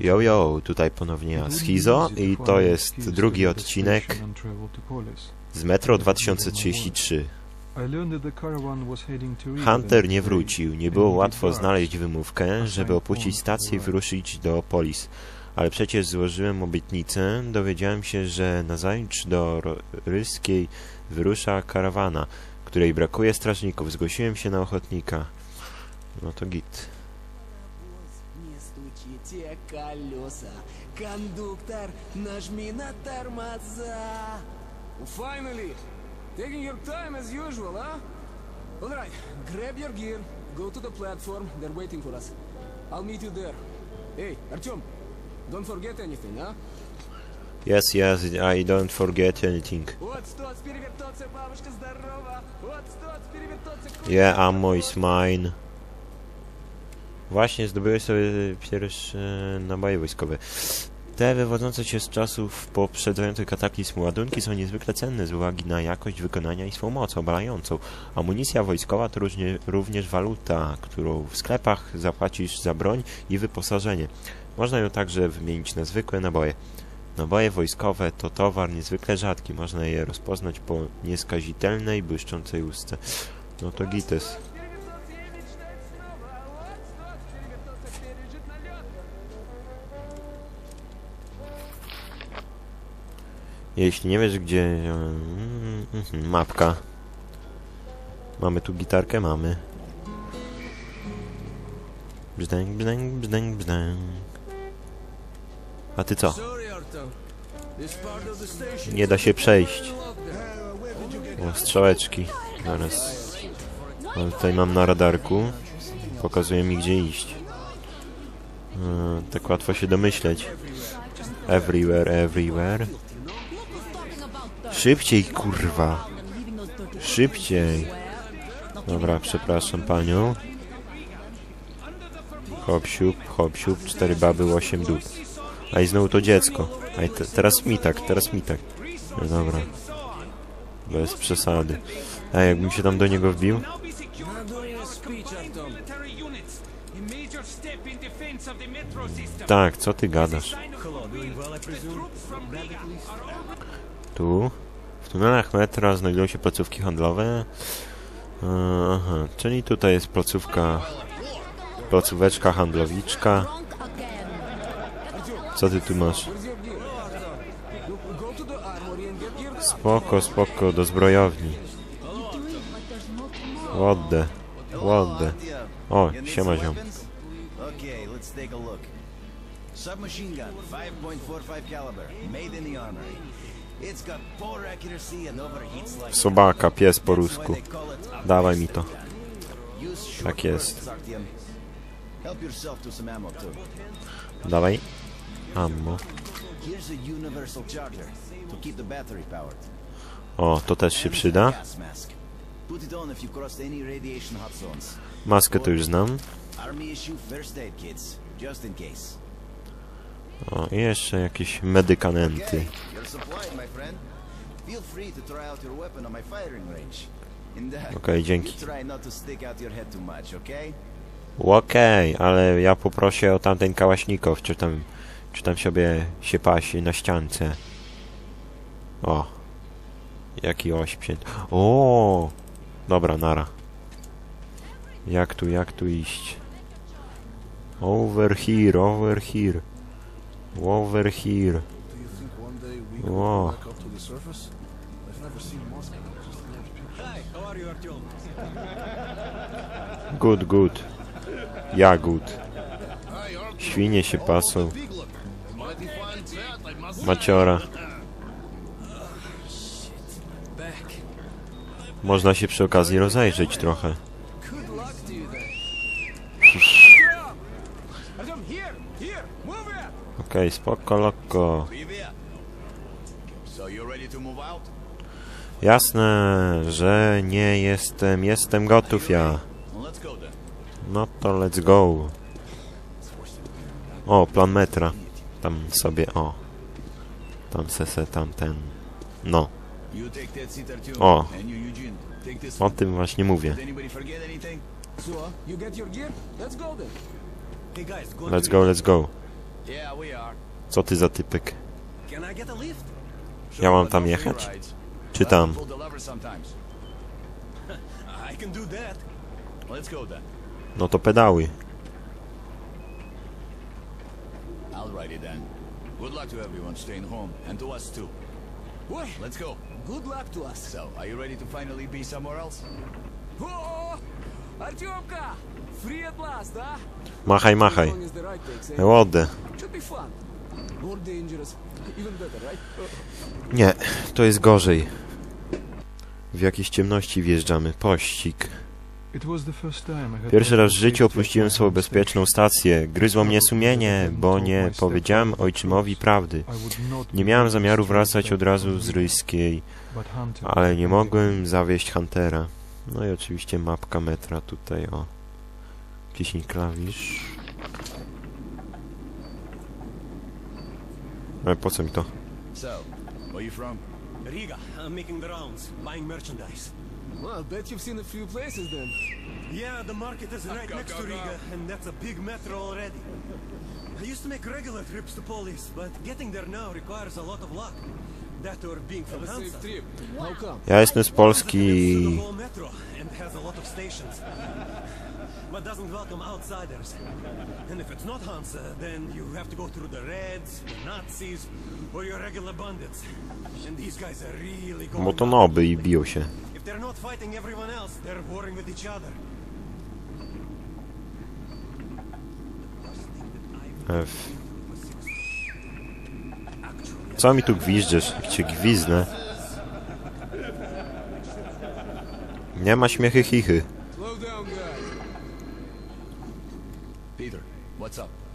Yo, yo, tutaj ponownie Schizo i to jest drugi odcinek z Metro 2033. Hunter nie wrócił, nie było łatwo znaleźć wymówkę, żeby opuścić stację i wyruszyć do Polis. Ale przecież złożyłem obietnicę, dowiedziałem się, że nazajutrz do Ryskiej wyrusza karawana, której brakuje strażników. Zgłosiłem się na ochotnika. No to git. Не стучите колеса. Кондуктор, нажми на тормоза. Finally! Taking your time as usual, huh? Alright, grab your gear, go to the platform, they're waiting for us. I'll meet you there. Hey, Artyom, don't forget anything, huh? Yes, yes, I don't forget anything. Вот сто, перевертоться, бабушка здорова! Вот сто, перевертоться, Yeah, ammo is mine. Właśnie zdobyłeś sobie pierwsze naboje wojskowe. Te wywodzące się z czasów poprzedzających kataklizm ładunki są niezwykle cenne z uwagi na jakość wykonania i swą moc obalającą. Amunicja wojskowa to również waluta, którą w sklepach zapłacisz za broń i wyposażenie. Można ją także wymienić na zwykłe naboje. Naboje wojskowe to towar niezwykle rzadki. Można je rozpoznać po nieskazitelnej, błyszczącej ustce. No to gites. Jeśli nie wiesz gdzie... mm, mhm, Mapka. Mamy tu gitarkę? Mamy. Brzdęk, brzdęk, brzdęk, brzdęk. A ty co? Nie da się przejść. O, strzałeczki. Zaraz. Ale tutaj mam na radarku. Pokazuje mi gdzie iść. E, tak łatwo się domyśleć. Everywhere, everywhere. Szybciej, kurwa. Szybciej. Dobra, przepraszam panią. Hop siup, hop siup, cztery baby, osiem dup. A i znowu to dziecko. A te, teraz mi tak, teraz mi tak. No dobra. Bez przesady. A jakbym się tam do niego wbił? Tak, co ty gadasz? Tu? Tunelach metra znajdują się placówki handlowe. E, Aha, czyli tutaj jest placówka... Placóweczka handlowiczka. Co ty tu masz? Spoko, spoko, do zbrojowni. Ładne, ładne. O, siema ziom. Okay, let's take. Submachine gun, 5.45 caliber, made in the armory. Sobaka, pies po rusku. Dawaj mi to. Tak jest. Dawaj. Ammo. O, to też się przyda. Maskę to już znam. Army issue first aid just in case. O, i jeszcze jakieś medykamenty. Okay, Okej, dzięki. head too much, okay? Okej, ale ja poproszę o tamten kałaśnikow, czy tam, czy tam sobie się pasi na ściance. O. Jaki ośpięt. O! Dobra, nara. Jak tu, jak tu iść? Over here, over here. Over here. Pictures. Good, good. Ja good. Świnie się pasą. Maciora. Można się przy okazji rozejrzeć trochę. Okay, spoko, lokko. Jasne, że nie jestem. Jestem gotów ja. No to let's go. O, plan metra. Tam sobie, o. Tam sese, tamten. No. O. O tym właśnie mówię. Let's go, let's go. Co ty za typek? Can I get a lift? Ja mam tam jechać? Czy tam? No to pedały. Then. Good luck to everyone staying home, and to us too. Ой, Let's go. good luck to us. So, are you ready to finally be somewhere else? О, Артемка! Free at last, а? Machaj, As machaj. long as the ride takes, eh? Łodę. Should be fun. More dangerous. Even better, right? Nie, to jest gorzej. W jakiejś ciemności wjeżdżamy. Pościg. It was the first time I had Pierwszy raz w made życiu a mistake opuściłem on swoją home bezpieczną station. stację. Gryzło mnie sumienie, bo nie powiedziałem ojczymowi prawdy. I would not Nie be miałem able to zamiaru stray wracać back od razu from z Riga, Ryjskiej, but Hunter ale nie made mogłem zawieść Huntera. No i oczywiście mapka metra tutaj, o. 10 klawisz. Ale po co mi to? So, where you from? Riga, I'm making the rounds, buying merchandise. Well, bet you've seen a few places then. Yeah, the market is right next to Riga, and that's a big metro already. I used to make regular trips to Polis, but getting there now requires a lot of luck. Ja jestem z Polski i... But doesn't welcome outsiders. And if it's not Hansa, then you have to go through the Reds, the Nazis, or your regular bandits. And these guys are really going Bo to noby i biją się. If they're not fighting everyone else, they're warring with each other. F. Co mi tu gwiżdżysz? Jak cię gwiznę. Nie ma śmiechy chichy.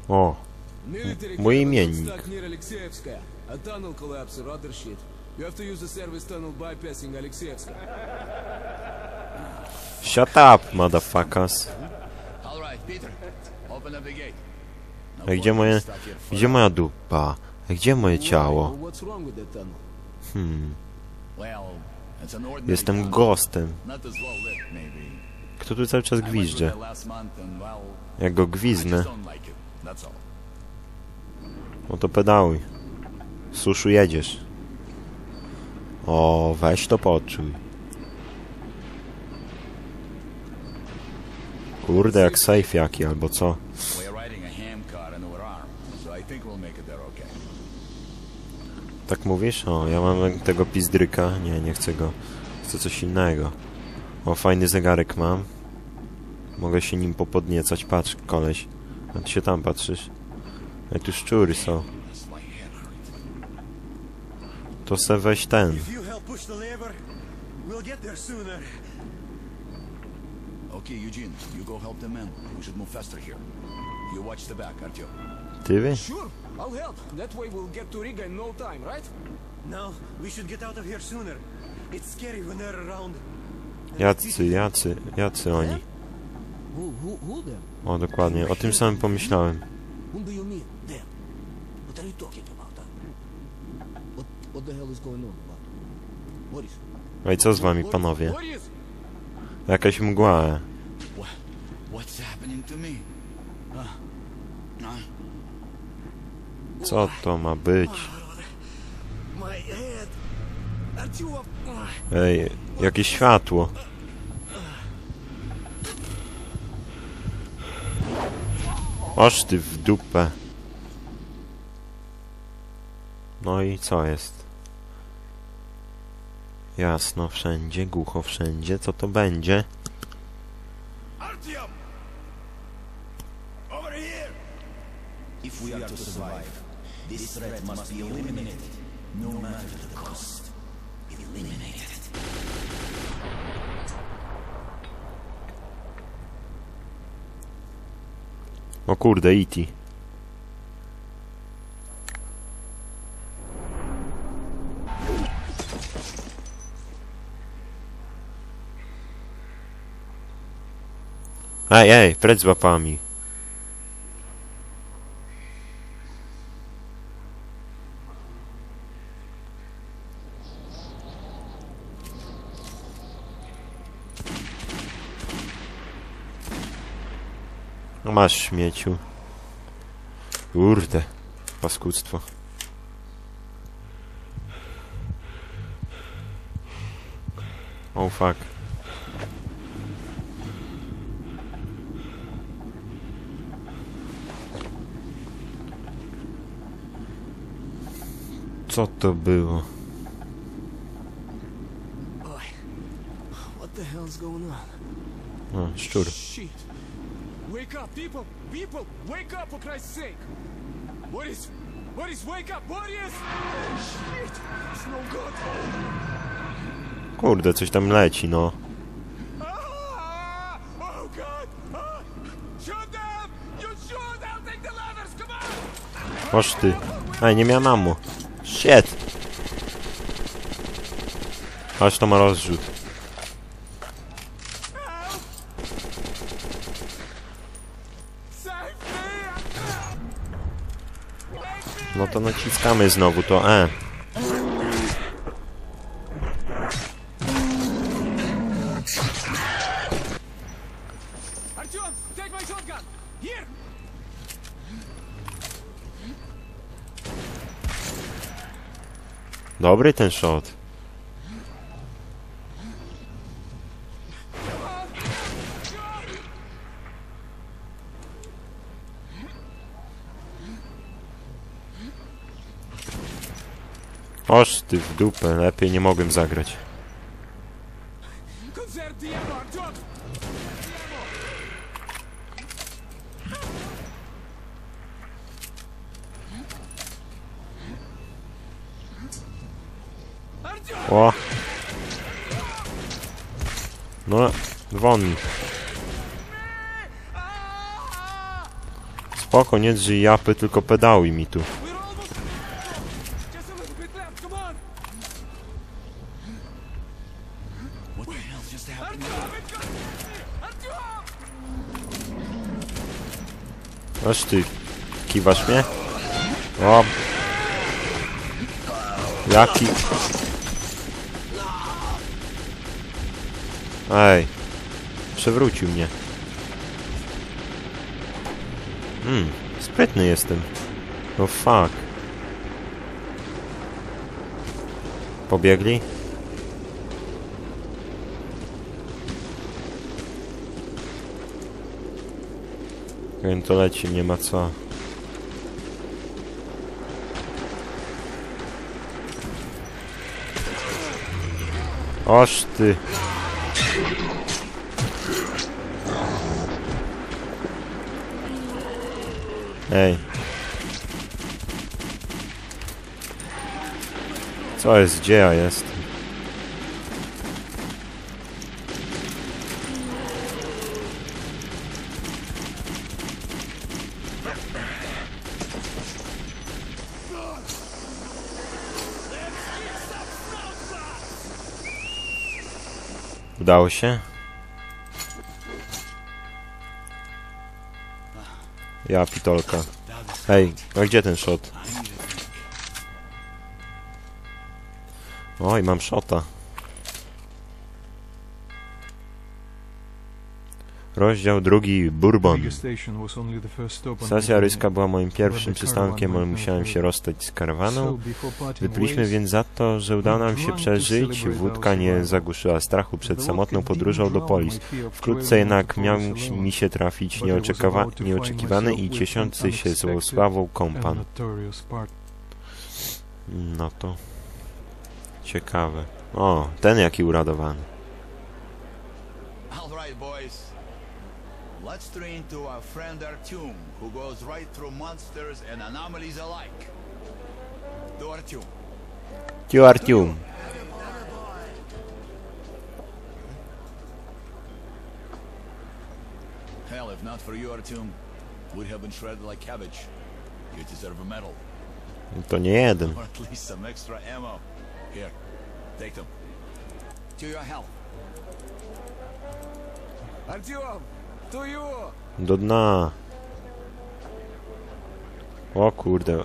O, Mój imiennik. shut up, motherfuckers. All right, Peter. Open up the gate. A gdzie moje... Gdzie moja dupa? Gdzie moje ciało? Hmm, jestem maybe. Kto tu cały czas gwizdże? Jak go gwiznę, no to pedałuj. Suszu jedziesz. O, weź to poczuj. Kurde, jak safe jaki, albo co? We're riding a ham car and we're armed, so I think we'll make it there okay. Tak mówisz? O, ja mam tego pizdryka. Nie, nie chcę go. Chcę coś innego. O, fajny zegarek mam. Mogę się nim popodniecać. Patrz, koleś. A ty się tam patrzysz. Jak tu szczury są. To se weź ten. Okay, Eugene, you go help the men. We should move faster here. You watch the back, Artyom. Ty wy? Sure, I'll help. That way we'll get to Riga in no time, right? No, we should get out of here sooner. It's scary when they're around. Jacy, jacy, jacy oni. O, dokładnie. O tym samym pomyślałem. No i co z wami, panowie? Jakaś mgła. What's happening to me? Co to ma być? Ej, jakieś światło. Oż ty w dupę. No i co jest? Jasno wszędzie, głucho wszędzie. Co to będzie? If we are to survive, this threat must be eliminated, no matter the cost. Eliminated. O kurde, E.T. Ej, ej, precz z łapami. No masz śmieciu. Kurde. Paskudztwo. Oh fuck. Co to było? Boy, what the hell's going on? A, szczur. Shit. Wake up, people! People! Wake up, for Christ's sake! What is... What is... Wake up! What is... Shit! It's no good! Kurde, coś tam leci, no. Ah! Oh! Ah! Shoot them! You shoot! I'll take the ladders! Come on! Oż ty. Ej, nie miałem ammo. Shit! Aż to ma rozrzut. No to naciskamy znowu to E. Dobry ten shot. Ty w dupę, lepiej nie mogłem zagrać. O! No, dzwoni. Spoko, nie drzyj japy, tylko pedałuj mi tu. Aż ty, kiwasz mnie? O! Jaki... Ej! Przewrócił mnie. Hmm, sprytny jestem. Oh fuck. Pobiegli? Wiem, to leci, nie ma co. Oż ty. Ej. Co jest? Gdzie ja jestem? Udało się? Ja pitolka. Ej, a gdzie ten shot? Oj, mam shota. Rozdział drugi Bourbon. Stacja ryska była moim pierwszym przystankiem, ale musiałem się rozstać z karawaną. Wypiliśmy więc za to, że udało nam się przeżyć. Wódka nie zagłuszyła strachu przed samotną podróżą do Polis. Wkrótce jednak miał mi się trafić nieoczekiwa- nieoczekiwany i cieszący się złą sławą kompan. No to... Ciekawe. O, ten jaki uradowany. All right, boys. Let's train to our friend Artyom, who goes right through monsters and anomalies alike. To Artyom. Tiu Artium. Hell, if not for you, Artyom, we'd have been shredded like cabbage. You deserve a medal, To nie jeden. or at least some extra ammo. Here, take them. To your health. Artyom! Do dna. O kurde.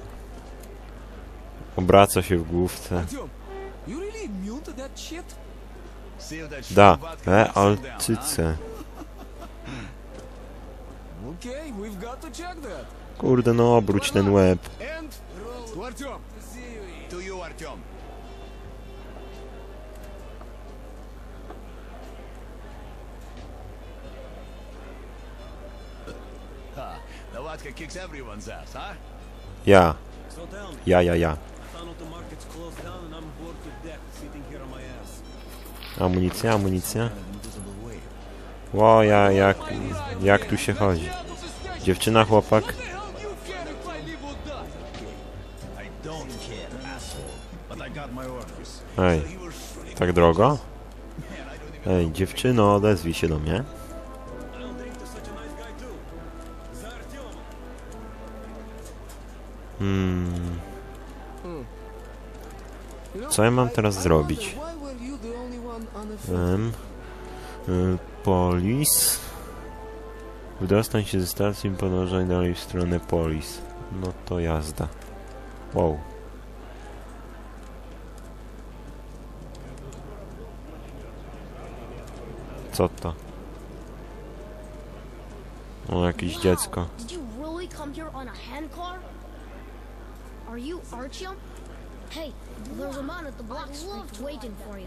Obraca się w główce. Da. E, alcyce. Kurde, no obróć ten łeb. Here on my ass. Amunicja, amunicja. Ło, ja, jak, jak tu się chodzi? Dziewczyna, chłopak. Ej, tak drogo? Ej, dziewczyno, odezwij się do mnie. Hmm, Co ja mam teraz zrobić? y, polis. Wydostań się ze stacji i podążaj dalej w stronę polis. No to jazda. Wow. Co to? O, jakieś dziecko. Did you really come here on a? Are you Artyom? Hey, there's a man at the black street waiting for you.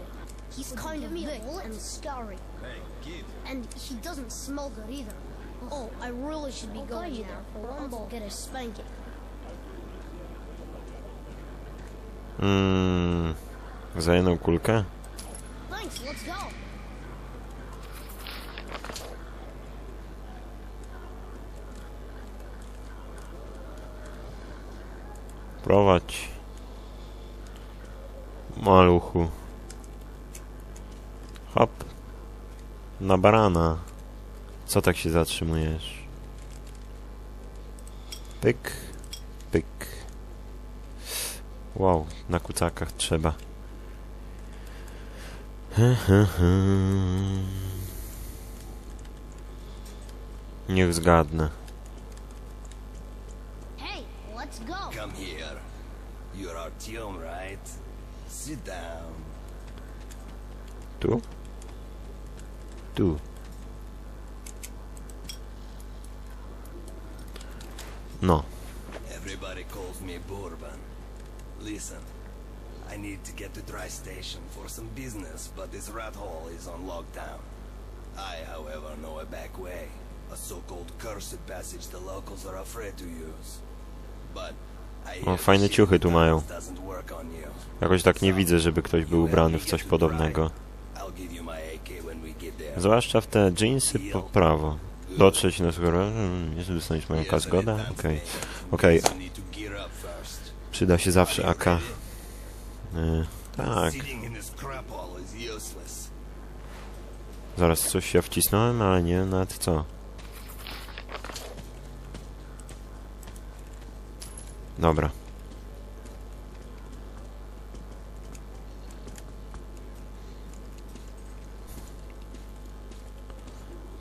He's kind of big and scary. Hey, kid. And he doesn't smell good either. Oh, I really should be going now, or I'll get a spanking. Mmm. Za jedną kulkę? Prowadź. Maluchu. Hop. Na barana. Co tak się zatrzymujesz? Pyk. Pyk. Wow, na kucakach trzeba. Niech zgadnę. You're Artyom, right? Sit down. Tu? Tu. No. Everybody calls me Bourbon. Listen, I need to get to Dry Station for some business, but this rat hole is on lockdown. I, however, know a back way. A so-called cursed passage the locals are afraid to use. But O, fajne ciuchy tu mają. Jakoś tak nie widzę, żeby ktoś był ubrany w coś podobnego. AK. Zwłaszcza w te jeansy po prawo. Dotrzeć na skoro... Nie dostaniesz moją an advance Okej. menu. Okej, first. przyda się zawsze AK. Y, tak, zaraz coś się wcisnąłem, ale nie nad co. Dobra.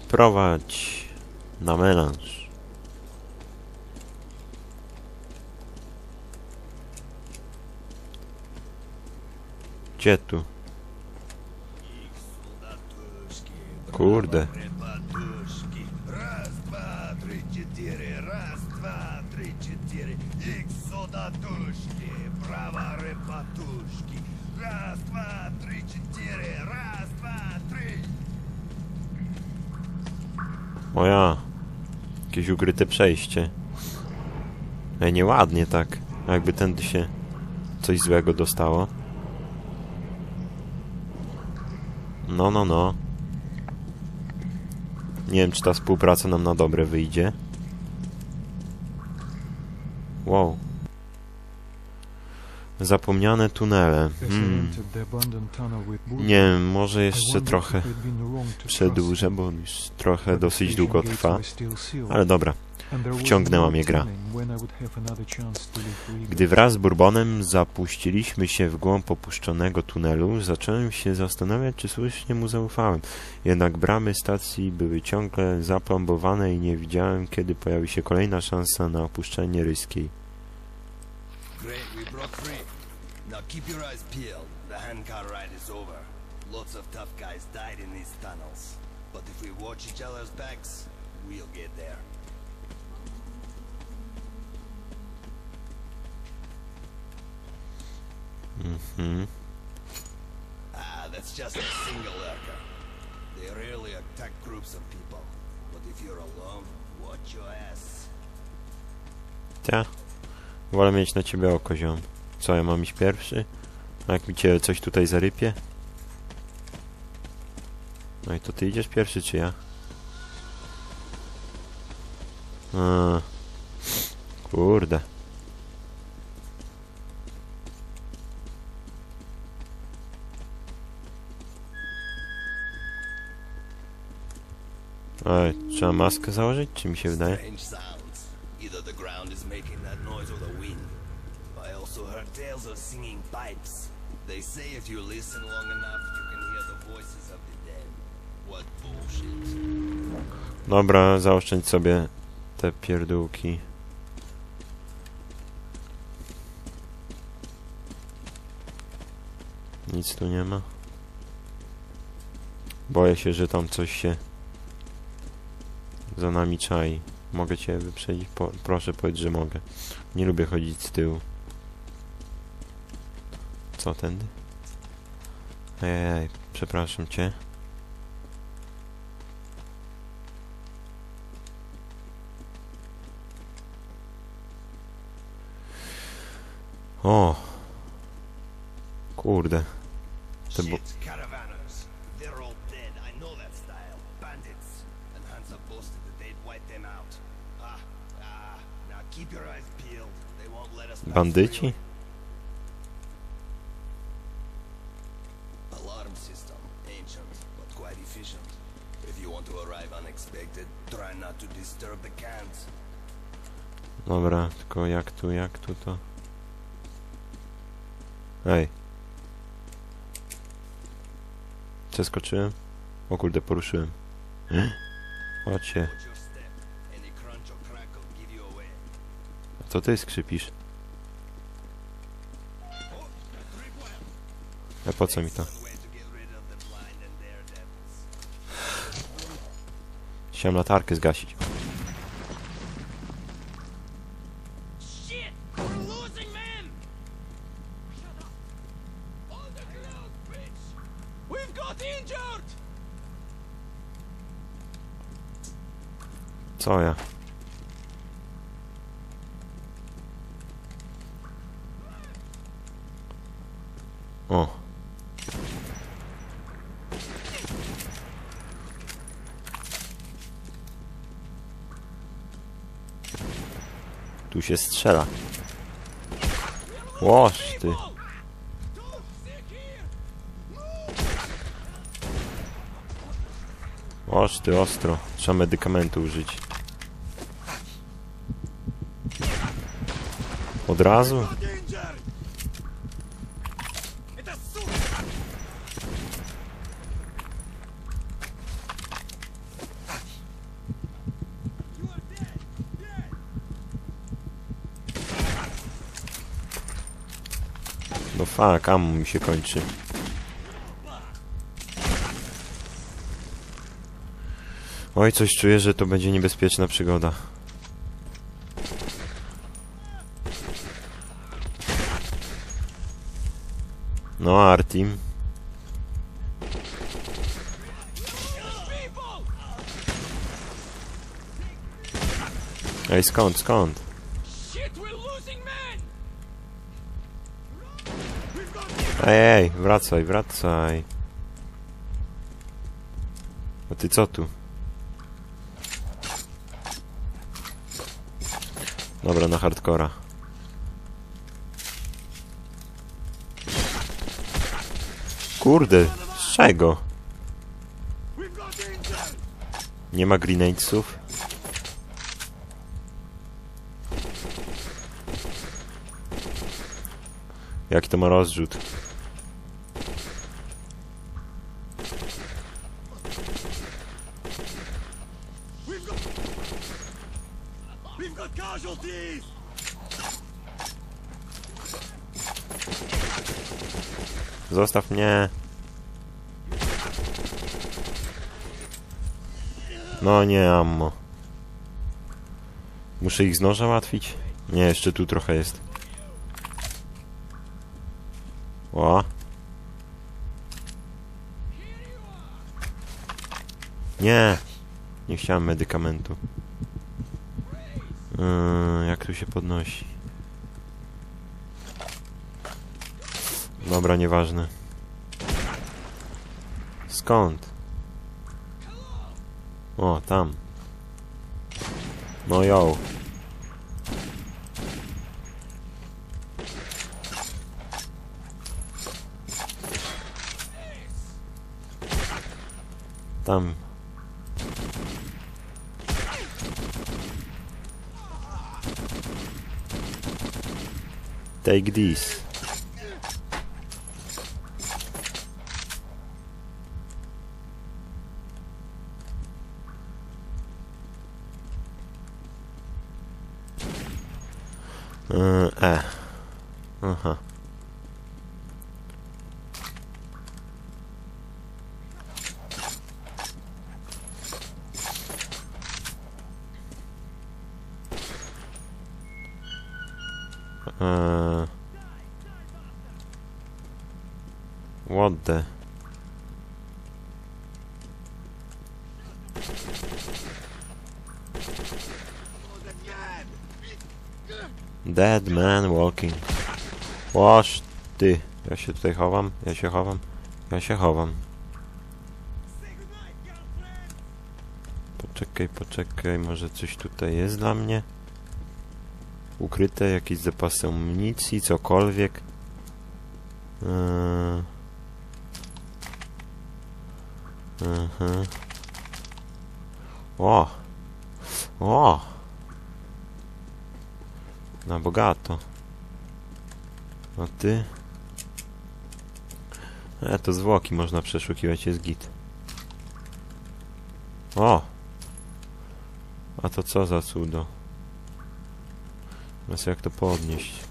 Prowadź na melanż. Gdzie tu? Kurde. Jakieś ukryte przejście. Ej, nieładnie tak. Jakby tędy się coś złego dostało. No, no, no. Nie wiem, czy ta współpraca nam na dobre wyjdzie. Wow. Zapomniane tunele. Hmm. Nie wiem, może jeszcze trochę przedłużę, bo już trochę dosyć długo trwa. Ale dobra, wciągnęła mnie gra. Gdy wraz z Bourbonem zapuściliśmy się w głąb opuszczonego tunelu, zacząłem się zastanawiać, czy słusznie mu zaufałem. Jednak bramy stacji były ciągle zaplombowane i nie widziałem, kiedy pojawi się kolejna szansa na opuszczenie ryskiej. Great, we broke free. Now keep your eyes peeled. The handcar ride is over. Lots of tough guys died in these tunnels. But if we watch each other's backs, we'll get there. Mm-hmm. Ah, that's just a single lurker. They rarely attack groups of people. But if you're alone, watch your ass. Ja? Wolę mieć na ciebie oko, ziom. Co, ja mam iść pierwszy? A jak mi cię coś tutaj zarypie? No i to ty idziesz pierwszy, czy ja? A, kurde. Ej, trzeba maskę założyć, czy mi się wydaje? Also heard tales of singing pipes. They say if you listen long enough, you can hear the voices of the dead. What bullshit. Dobra, zaoszczędź sobie te pierdółki. Nic tu nie ma. Boję się, że tam coś się za nami czai. Mogę cię wyprzedzić? Po, proszę powiedz, że mogę. Nie lubię chodzić z tyłu. Co tędy? Ej, przepraszam cię. O! Kurde. Te bo... Shit, Dobra, tylko jak tu, jak tu to? Ej. Przeskoczyłem? O kurde, poruszyłem. Chodźcie. A co ty skrzypisz? A po co mi to? We've got injured! Co ja? Się strzela. Łoż ty. Łoż ty ostro. Trzeba medykamentu użyć. Od razu? No fuck, ammo mi się kończy. Oj, coś czuję, że to będzie niebezpieczna przygoda. No, Artim. Ej, skąd, skąd? Ej, wracaj, wracaj. A ty co tu? Dobra, na hardcora. Kurde, z czego? Nie ma grenadesów? Jaki to ma rozrzut? Zostaw mnie. No nie, ammo. Muszę ich z noża łatwić? Nie, jeszcze tu trochę jest. O. Nie. Nie chciałem medykamentu. Yy, jak tu się podnosi? Dobra, nieważne. Skąd? O, tam. No jo. Tam. Take this. Eee. What the? Dead man walking. Łaż ty. Ja się tutaj chowam, ja się chowam, ja się chowam. Poczekaj, poczekaj, może coś tutaj jest dla mnie? Ukryte, jakieś zapasy amunicji, cokolwiek. Eee. Mhm. O! O! Na bogato. A ty? E, to zwłoki można przeszukiwać, jest git. O! A to co za cudo? Teraz jak to podnieść?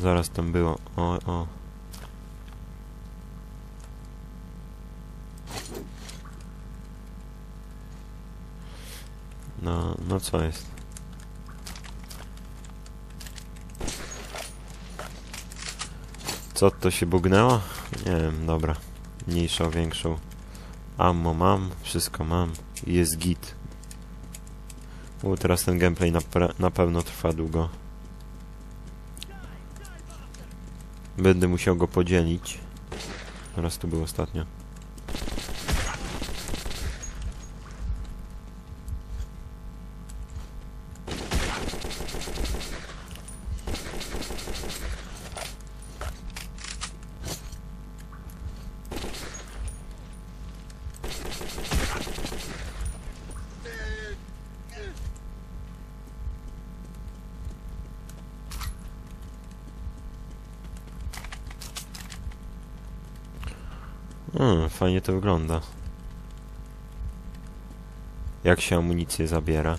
Zaraz tam było. O, o. No, no co jest? Co to się bugnęło? Nie wiem, dobra. Mniejszą, większą. Ammo mam, wszystko mam. Jest git. U, teraz ten gameplay na, na pewno trwa długo. Będę musiał go podzielić. Raz to było ostatnio. Hmm, fajnie to wygląda. Jak się amunicję zabiera?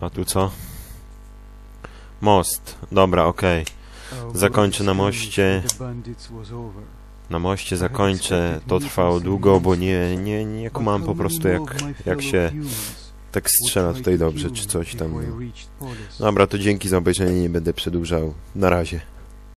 A tu co? Most. Dobra, okej. Zakończę na moście. Na moście zakończę. To trwało długo, bo nie, nie, nie kumam po prostu jak, jak się tak strzela tutaj dobrze, czy coś tam. Dobra, to dzięki za obejrzenie, nie będę przedłużał. Na razie.